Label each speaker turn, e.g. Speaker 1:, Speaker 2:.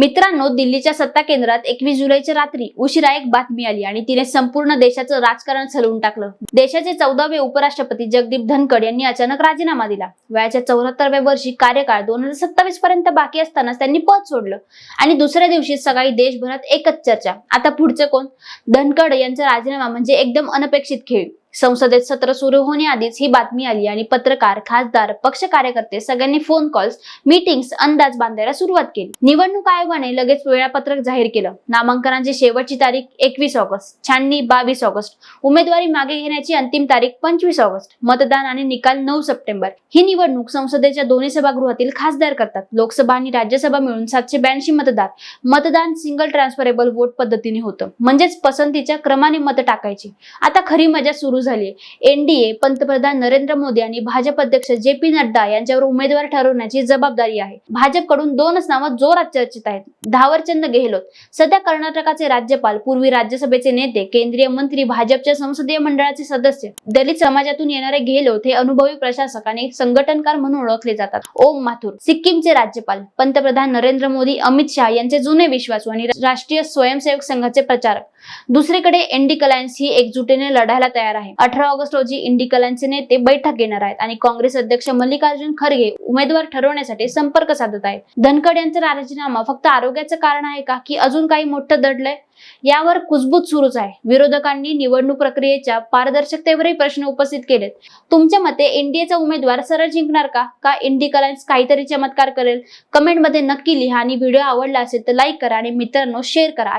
Speaker 1: मित्रांनो दिल्लीच्या सत्ता केंद्रात एकवीस जुलैच्या रात्री उशिरा एक बातमी आली आणि तिने संपूर्ण देशाचं राजकारण सलवून टाकलं. देशाचे चौदावे उपराष्ट्रपती जगदीप धनखड यांनी अचानक राजीनामा दिला. वयाच्या चौऱ्याहत्तरव्या वर्षी कार्यकाळ दोन हजार सत्तावीस पर्यंत बाकी असतानाच त्यांनी पद सोडलं आणि दुसऱ्या दिवशी सकाळी देशभरात एकच चर्चा. आता पुढचं कोण? धनखड यांचा राजीनामा म्हणजे एकदम अनपेक्षित खेळ. संसदेत सत्र सुरू होण्याआधीच ही बातमी आली आणि पत्रकार खासदार पक्ष कार्यकर्ते सगळ्यांनी फोन कॉल्स मीटिंग्स अंदाज बांधायला सुरुवात केली. निवडणूक आयोगाने लगेच वेळापत्रक जाहीर केलं. नामांकनाची शेवटची तारीख एकवीस ऑगस्ट छाननी बावीस ऑगस्ट उमेदवारी मागे घेण्याची अंतिम तारीख पंचवीस ऑगस्ट मतदान आणि निकाल नऊ सप्टेंबर. ही निवडणूक संसदेच्या दोन्ही सभागृहातील खासदार करतात. लोकसभा आणि राज्यसभा मिळून सातशे ब्याऐंशी मतदार. मतदान सिंगल ट्रान्सफरेबल वोट पद्धतीने होतं. म्हणजेच पसंतीच्या क्रमाने मत टाकायची. आता खरी मजा सुरू झाली एनडीए पंतप्रधान नरेंद्र मोदी आणि भाजप अध्यक्ष जे पी नड्डा यांच्यावर उमेदवार ठरवण्याची जबाबदारी आहे. भाजपकडून दोनच नावं जोरात चर्चेत आहेत. धावरचंद गेहलोत सध्या कर्नाटकाचे राज्यपाल पूर्वी राज्यसभेचे नेते केंद्रीय मंत्री भाजपच्या संसदीय मंडळाचे सदस्य दलित समाजातून येणारे गेहलोत हे अनुभवी प्रशासक आणि संघटनकार म्हणून ओळखले जातात. ओम माथुर सिक्कीमचे राज्यपाल पंतप्रधान नरेंद्र मोदी अमित शहा यांचे जुने विश्वासू आणि राष्ट्रीय स्वयंसेवक संघाचे प्रचारक. दुसरीकडे एनडी कलायन्स ही एकजुटीने लढायला तयार आहे अठरा ऑगस्ट रोजी इंडिकलांचे नेते बैठक घेणार आहेत आणि काँग्रेस अध्यक्ष मल्लिकार्जुन खरगे उमेदवार ठरवण्यासाठी संपर्क साधत आहेत. धनखड यांचा राजीनामा फक्त आरोग्याचं कारण आहे का? की अजून काही मोठं दडलंय? यावर कुजबूज सुरूच आहे. विरोधकांनी निवडणूक प्रक्रियेच्या पारदर्शकतेवरही प्रश्न उपस्थित केलेत. तुमच्या मते एनडीएचा उमेदवार सरळ जिंकणार का? का इंडी कलायन्स काहीतरी चमत्कार करेल? कमेंटमध्ये नक्की लिहा आणि व्हिडिओ आवडला असेल तर लाईक करा आणि मित्रांनो शेअर करा.